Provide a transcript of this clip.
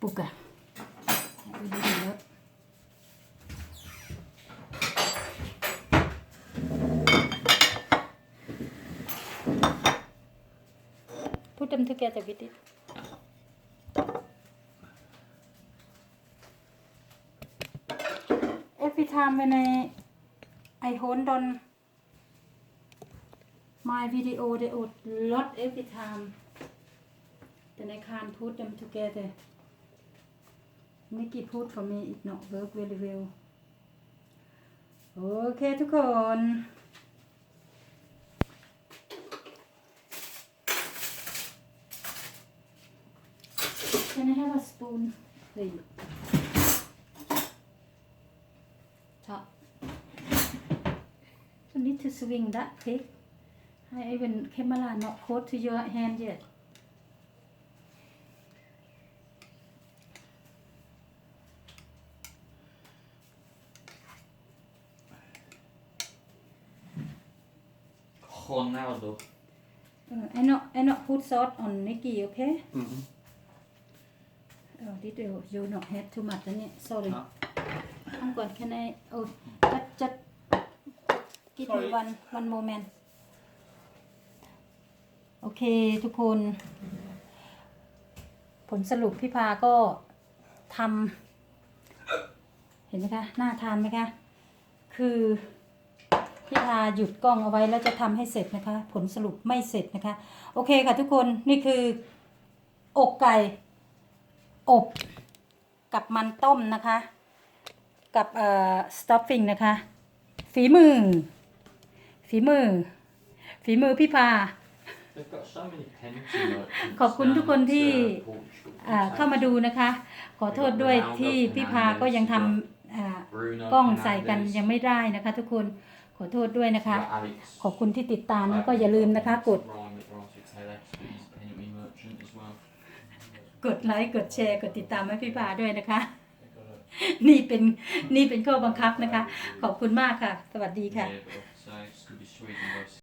Buka. Vi lägger upp. Put them together with it. Every time when I I hold on my video, they would lot every time. Then I can't put them together. Nikki put for me it not work very well โอเคทุกคน Can I have a spoon please Top You need to swing that quick I even camera not close to your hand yet คนหน้าดู Uh, I not I not put salt on Nikki, okay? Mhm. Oh, did you you not have too much, is it? Sorry. No. I'm going. Can I? Oh, just just give me Sorry. one one moment. โอเค ทุกคน ผลสรุปพี่พาก็ทำเห็นไหมคะ น่าทานไหมคะ คือ พี่พาหยุดกล้องเอาไว้แล้วจะทำให้เสร็จนะคะ ผลสรุปไม่เสร็จนะคะ โอเคค่ะทุกคนนี่คือ อกไก่ อบกับมันต้มนะคะ กับเอ่อ stuffing นะคะ ฝีมือ ฝีมือ ฝีมือพี่พา ขอบคุณทุกคนที่เข้ามาดูนะคะ ขอโทษด้วยที่พี่พาก็ยังทำกล้องใส่กันยังไม่ได้นะคะทุกคน ขอโทษด้วยนะคะ you've got Alex ขอบคุณที่ติดตามแล้วก็อย่าลืมนะคะกด Ryan McRossi Taylor, he's a penalty merchant as well. กดไลค์กดแชร์กดติดตามให้พี่พาด้วยนะคะ They've got a- นี่เป็นนี่เป็นข้อบังคับนะคะ ขอบคุณมากค่ะ สวัสดีค่ะ